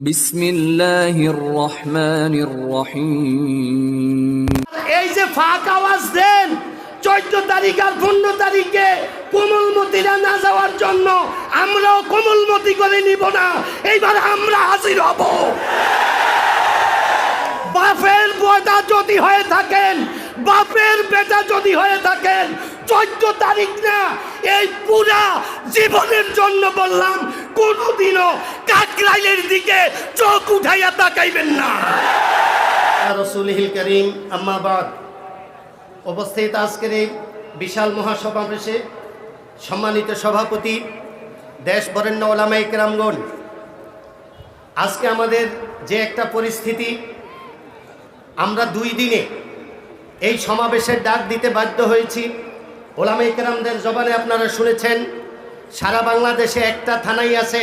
বিসমিল্লাহির রহমানির রহিম এই যে ফাঁক আওয়াজ দেন চোদ্দ তারিখ আর পনেরো তারিখে কোমলমতিরা না যাওয়ার জন্য আমরাও কোমলমতি করে নিব না, এইবার আমরা হাজির হব। বাফের পয়দা যদি হয়ে থাকেন বাপের বেটা যদি হয়ে থাকেন চোদ্দ তারিখ না, এই পুরা জীবনের জন্য বললাম, কোনোদিনও কাকরাইলের দিকে চোখ উঠাইয়া তাকাইবেন না। রসুলহিল করিম আম্মাবাদ উপস্থিত আজকের এই বিশাল মহাসমাবেশে সম্মানিত সভাপতি, দেশ বরেণ্য ওলামাই কেরামগণ, আজকে আমাদের যে একটা পরিস্থিতি, আমরা দুই দিনে এই সমাবেশের ডাক দিতে বাধ্য হয়েছি। ওলামাই কেরামদের জবানে আপনারা শুনেছেন, সারা বাংলাদেশে একটা থানাই আছে,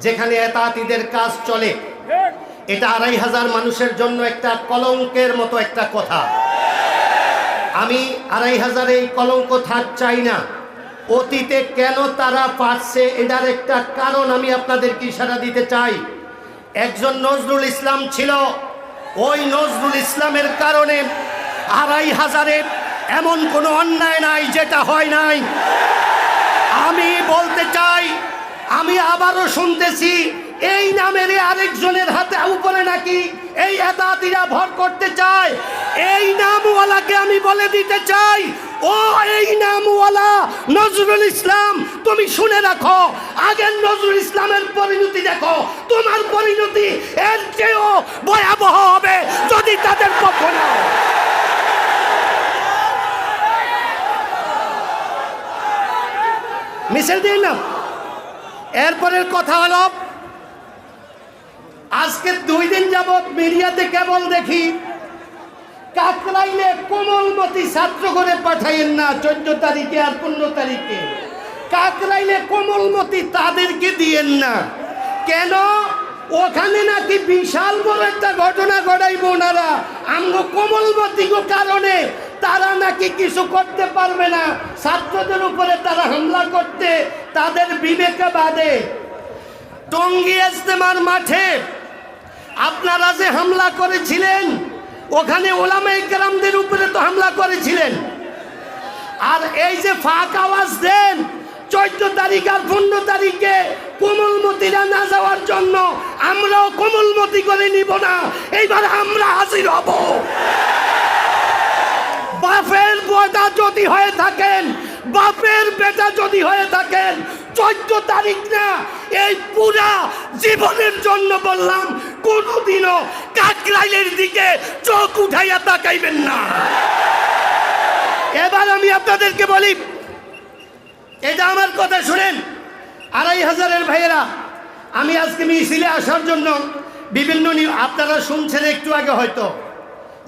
যেখানে এতাতিদের কাজ চলে। এটা আড়াই হাজার মানুষের জন্য একটা কলঙ্কের মতো একটা কথা। আমি আড়াই হাজার এই কলঙ্ক থাক চাই না। অতীতে কেন তারা পারছে এটার একটা কারণ আমি আপনাদেরকে ইশারা দিতে চাই। একজন নজরুল ইসলাম ছিল। ওই নজরুল ইসলামের কারণে আড়াই হাজারে এমন কোনো অন্যায় নাই, যেটা হয় নাই। আমি বলতে চাই, আমি আবারও শুনতেছি, এই নামের আরেকজনের হাতে উপরে নাকি এই এদাদিরা ভর করতে চায়। এই নামওয়ালাকে আমি বলে দিতে চাই, ও এই নামওয়ালা নজরুল ইসলাম, তুমি শুনে রাখো, আগের নজরুল ইসলামের পরিণতি দেখো, তোমার পরিণতি এর চেয়েও ভয়াবহ হবে যদি তাদের পক্ষ নাও। মিছিল দিন না এরপরের কথা হলো, আজকে দুই দিন যাবৎ মিডিয়াতে কেবল দেখি, কাকরাইলে কোমলমতি ছাত্র করে পাঠাইয়েন না চোদ্দ তারিখে আর পনেরো তারিখে। কাকরাইলে কোমলমতি তাদেরকে দিয়েন না। কেন? ওখানে নাকি বিশাল বড় একটা ঘটনা ঘটাইব ওনারা। আমগো কোমলমতি কারণে তারা নাকি কিছু করতে পারবে না। ছাত্রদের উপরে তারা হামলা করতে, তাদের বিবেকে বাদে টঙ্গী ইজতেমার মাঠে আপনারা যে হামলা করেছিলেন, ওখানে ওলামা ইকরামদের উপরে তো হামলা করেছিলেন। আর এই যে ফাঁক আওয়াজ দেন চোদ্দ তারিখ আর পনেরো তারিখে কোমলমতিরা না যাওয়ার জন্য আমরাও কোমলমতি করে নিব না। এইবার আমরা হাজির হব। বাপের বেটা যদি হয়ে থাকেন, বাপের বেটা যদি হয়ে থাকেন চোদ্দ তারিখ না, এই পুরা জীবনের জন্য বললাম, কোনোদিনও কাকরাইলের দিকে চোখ উঠাইয়া তাকাইবেন না। এবার আমি আপনাদেরকে বলি, এটা আমার কথা শুনেন, আড়াই হাজারের ভাইয়েরা, আমি আজকে মিছিলে আসার জন্য বিভিন্ন আপনারা শুনছেন একটু আগে হয়তো,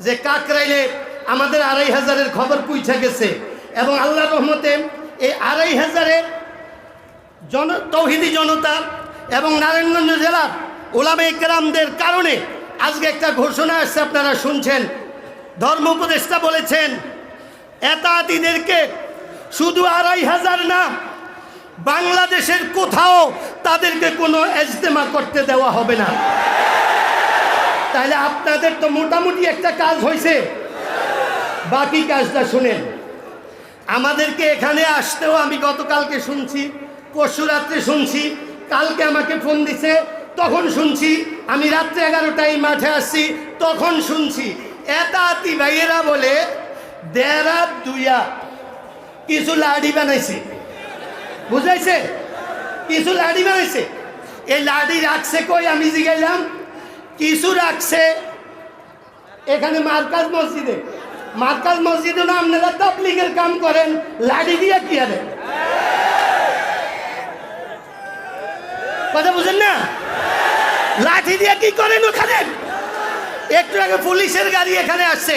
যে কাকরাইলে আমাদের আড়াই হাজারের খবর পুইছে গেছে। এবং আল্লাহ রহমতে এই আড়াই হাজারের জন, তৌহিদি জনতা এবং নারায়ণগঞ্জ জেলার ওলামে গ্রামদের কারণে আজকে একটা ঘোষণা আসছে, আপনারা শুনছেন। ধর্ম উপদেষ্টা বলেছেন, এতাতিদেরকে শুধু আড়াই হাজার না, বাংলাদেশের কোথাও তাদেরকে কোনো এজতেমা করতে দেওয়া হবে না। তাহলে আপনাদের তো মোটামুটি একটা কাজ হয়েছে বাকি কাজটা শুনেন। আমাদেরকে এখানে আসতেও আমি গতকালকে শুনছি, পরশু রাত্রে শুনছি, কালকে আমাকে ফোন দিছে, তখন শুনছি, আমি রাত্রে এগারোটায় মাঠে আসছি, তখন শুনছি, এতাতি ভাইয়েরা বলে দেড়া দুইয়া, কিছু লাড়ি বানাইছে। বুঝাইছে? কিছু লাড়ি বানাইছে? এই লাড়ি রাখছে কই? আমি জিগাইলাম, কিছু রাখছে এখানে মার্কাজ মসজিদে। মার্কাজ মসজিদে না আপনারা তাবলিগের কাম করেন, লাড়ি দিয়ে কি আরে কথা বুঝেন না? লাঠি দিয়ে কি করেন ওখানে? একটু আগে পুলিশের গাড়ি এখানে আসছে।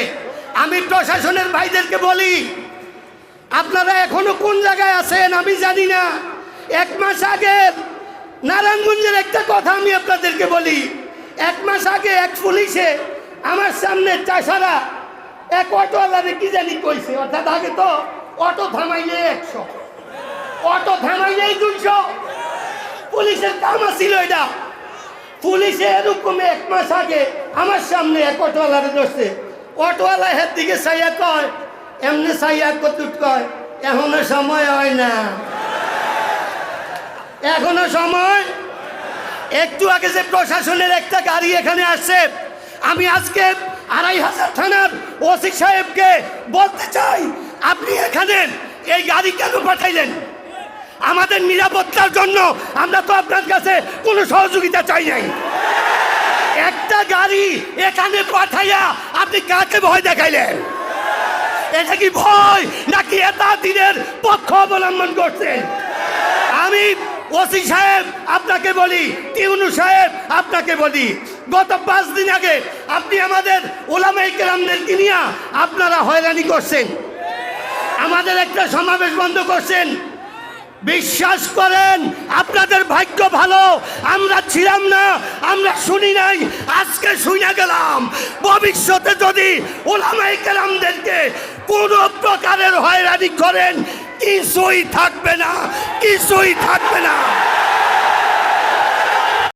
আমি প্রশাসনের ভাইদেরকে বলি, আপনারা এখনও কোন জায়গায় আছেন আমি জানি না। এক মাস আগে নারায়ণগঞ্জের একটা কথা আমি আপনাদেরকে বলি, এক মাস আগে এক পুলিশে আমার সামনে চাষারা এক অটোওয়ালারে কি জানি কইছে? অর্থাৎ আগে তো অটো থামাইলে একশো। অটো থামাইলেই দুইশো। পুলিশের কাম ছিল এটা। পুলিশে এরকম এক মাস আগে আমার সামনে এক অটোওয়ালারে ধরছে। অটোওয়ালা হের দিকে সাইয়া কয়, এমনি সাইয়া কতুট কয়, এখনও সময় হয় না। এখনও সময়? একটু আগে যে প্রশাসনের একটা গাড়ি এখানে আসছে, আমি আজকে আড়াই হাজার থানার ওসি সাহেবকে বলতে চাই, আপনি এখানে এই গাড়ি কেন পাঠাইলেন? আমাদের নিরাপত্তার জন্য আমরা তো আপনার কাছে কোনো সহযোগিতা চাই নাই। একটা গাড়ি এখানে পাঠাইয়া আপনি কাকে ভয় দেখাইলেন? এটা কি ভয় নাকি এটা দিনের পক্ষ অবলম্বন করছেন আমি ওসি সাহেব আপনাকে বলি, টিউনু সাহেব আপনাকে বলি, গত পাঁচ দিন আগে আপনি আমাদের ওলামাই কেরামদেরকে নিয়ে আপনারা হয়রানি করছেন। আমাদের একটা সমাবেশ বন্ধ করছেন। বিশ্বাস করেন, আপনাদের ভাগ্য ভালো। আমরা ছিলাম না, আমরা শুনি নাই, আজকে শুনে গেলাম। ভবিষ্যতে যদি ওলামাই কেরামদেরকে কোনো প্রকারের হয়রানি করেন, কিছুই থাকবে না, কিছুই থাকবে না।